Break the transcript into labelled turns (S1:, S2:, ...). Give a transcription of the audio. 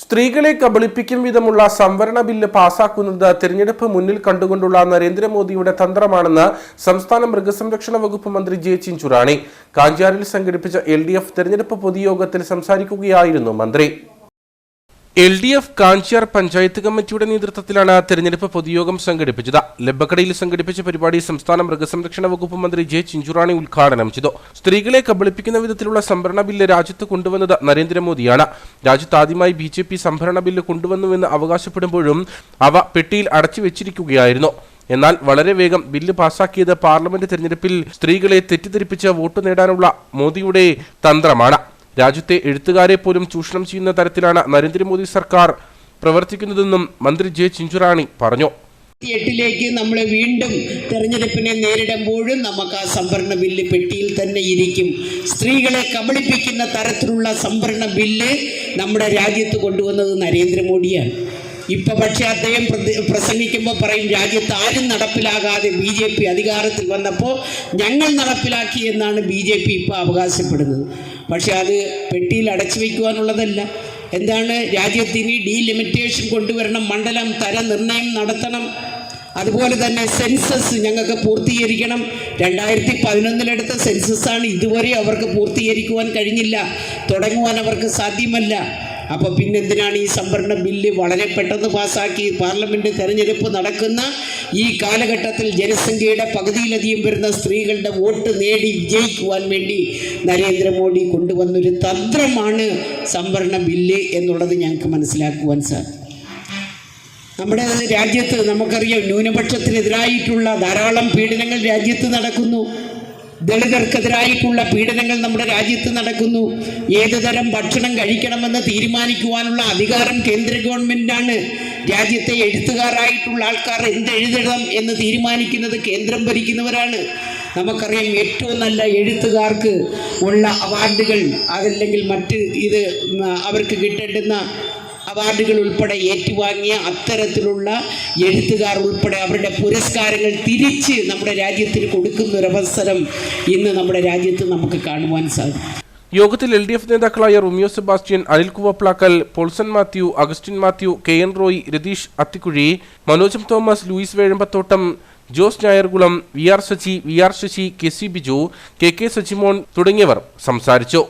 S1: സ്ത്രീകളെ കബളിപ്പിക്കും വിധമുള്ള സംവരണ ബില്ല് പാസാക്കുന്നത് തെരഞ്ഞെടുപ്പ് മുന്നിൽ കണ്ടുകൊണ്ടുള്ള നരേന്ദ്രമോദിയുടെ തന്ത്രമാണെന്ന് സംസ്ഥാന മൃഗസംരക്ഷണ വകുപ്പ് മന്ത്രി ജെ ചിഞ്ചുറാണി. കാഞ്ചാറിൽ സംഘടിപ്പിച്ച എൽ ഡി എഫ് തെരഞ്ഞെടുപ്പ് പൊതുയോഗത്തിൽ സംസാരിക്കുകയായിരുന്നു മന്ത്രി. L D F Kanchiyar panchayat കമ്മിറ്റിയുടെ നേതൃത്വത്തിലാണ് തെരഞ്ഞെടുപ്പ് പൊതുയോഗം സംഘടിപ്പിച്ചത്. ലബ്ബക്കടയിൽ സംഘടിപ്പിച്ച പരിപാടി സംസ്ഥാന മൃഗസംരക്ഷണ വകുപ്പ് മന്ത്രി ജെ ചിഞ്ചുറാണി ഉദ്ഘാടനം ചെയ്തു. സ്ത്രീകളെ കബളിപ്പിക്കുന്ന വിധത്തിലുള്ള സംഭരണ ബില്ല് രാജ്യത്ത് കൊണ്ടുവന്നത് നരേന്ദ്രമോദിയാണ്. രാജ്യത്ത് ആദ്യമായി ബി ജെ പി സംഭരണ ബില്ല് കൊണ്ടുവന്നുവെന്ന് അവകാശപ്പെടുമ്പോഴും അവ പെട്ടിയിൽ അടച്ചു വെച്ചിരിക്കുകയായിരുന്നു. എന്നാൽ വളരെ വേഗം ബില്ല് പാസാക്കിയത് പാർലമെന്റ് തെരഞ്ഞെടുപ്പിൽ സ്ത്രീകളെ തെറ്റിദ്ധരിപ്പിച്ച് വോട്ട് നേടാനുള്ള മോദിയുടെ തന്ത്രമാണ്. രാജ്യത്തെ എഴുത്തുകാരെ പോലും ചൂഷണം ചെയ്യുന്ന തരത്തിലാണ് നരേന്ദ്രമോദി സർക്കാർ പ്രവർത്തിക്കുന്നതെന്നും മന്ത്രി ജെ ചിഞ്ചുറാണി പറഞ്ഞു.
S2: എട്ടിലേക്ക് നമ്മൾ വീണ്ടും തെരഞ്ഞെടുപ്പിനെ നേരിടുമ്പോഴും നമുക്ക് ആ സംവരണ ബില്ല് പെട്ടിയിൽ തന്നെ ഇരിക്കും. സ്ത്രീകളെ കബളിപ്പിക്കുന്ന തരത്തിലുള്ള സംവരണ ബില്ല് നമ്മുടെ രാജ്യത്ത് കൊണ്ടുവന്നത് നരേന്ദ്രമോദിയാണ്. ഇപ്പൊ പക്ഷേ അദ്ദേഹം പ്രസംഗിക്കുമ്പോൾ പറയും രാജ്യത്ത് ആരും നടപ്പിലാകാതെ ബി ജെ പി അധികാരത്തിൽ വന്നപ്പോൾ ഞങ്ങൾ നടപ്പിലാക്കി എന്നാണ് ബി ജെ പി ഇപ്പോൾ അവകാശപ്പെടുന്നത്. പക്ഷെ അത് പെട്ടിയിൽ അടച്ചു വയ്ക്കുവാനുള്ളതല്ല എന്താണ് രാജ്യത്തിന് ഡീലിമിറ്റേഷൻ കൊണ്ടുവരണം മണ്ഡലം തരനിർണയം നടത്തണം. അതുപോലെ തന്നെ സെൻസസ് ഞങ്ങൾക്ക് പൂർത്തീകരിക്കണം. രണ്ടായിരത്തി പതിനൊന്നിലെടുത്ത ആണ് ഇതുവരെ അവർക്ക് പൂർത്തീകരിക്കുവാൻ കഴിഞ്ഞില്ല. തുടങ്ങുവാൻ അവർക്ക് സാധ്യമല്ല. അപ്പോൾ പിന്നെന്തിനാണ് ഈ സംവരണ ബില്ല് വളരെ പെട്ടെന്ന് പാസ്സാക്കി പാർലമെന്റ് തെരഞ്ഞെടുപ്പ് നടക്കുന്ന ഈ കാലഘട്ടത്തിൽ ജനസംഖ്യയുടെ പകുതിയിലധികം വരുന്ന സ്ത്രീകളുടെ വോട്ട് നേടി വിജയിക്കുവാൻ വേണ്ടി നരേന്ദ്രമോദി കൊണ്ടുവന്നൊരു തന്ത്രമാണ് സംവരണ ബില്ല് എന്നുള്ളത് ഞങ്ങൾക്ക് മനസ്സിലാക്കുവാൻ സാധിക്കും നമ്മുടെ രാജ്യത്ത് നമുക്കറിയാം ന്യൂനപക്ഷത്തിനെതിരായിട്ടുള്ള ധാരാളം പീഡനങ്ങൾ രാജ്യത്ത് നടക്കുന്നു. ദളിതർക്കെതിരായിട്ടുള്ള പീഡനങ്ങൾ നമ്മുടെ രാജ്യത്ത് നടക്കുന്നു. ഏത് തരം ഭക്ഷണം കഴിക്കണമെന്ന് തീരുമാനിക്കുവാനുള്ള അധികാരം കേന്ദ്ര ഗവൺമെന്റാണ് രാജ്യത്തെ എഴുത്തുകാരായിട്ടുള്ള ആൾക്കാർ എന്ത് എഴുതണം എന്ന് തീരുമാനിക്കുന്നത് കേന്ദ്രം ഭരിക്കുന്നവരാണ്. നമുക്കറിയാം ഏറ്റവും നല്ല എഴുത്തുകാർക്ക് ഉള്ള അവാർഡുകൾ അതല്ലെങ്കിൽ മറ്റ് ഇത് അവർക്ക് കിട്ടേണ്ടുന്ന അവാർഡുകൾ ഉൾപ്പെടെ ഏറ്റുവാങ്ങിയ അത്തരത്തിലുള്ള എഴുത്തുകാർ ഉൾപ്പെടെ അവരുടെ പുരസ്കാരങ്ങൾ തിരിച്ച് നമ്മുടെ രാജ്യത്തിന് കൊടുക്കുന്ന ഒരു അവസരം ഇന്ന് നമ്മുടെ രാജ്യത്ത് നമുക്ക് കാണുവാൻ സാധിക്കും.
S1: യോഗത്തിൽ എൽ ഡി എഫ് നേതാക്കളായ Romeo Sebastian Anil Kuvaplackal Paulson Mathew Augustine Mathew K N Roy Ratheesh Athikuzhi Manojam Thomas Louis Vezhambathottam Jose Njayarkulam V R Sasi V R Sasi K C Biju K K Sajimon തുടങ്ങിയവർ സംസാരിച്ചു.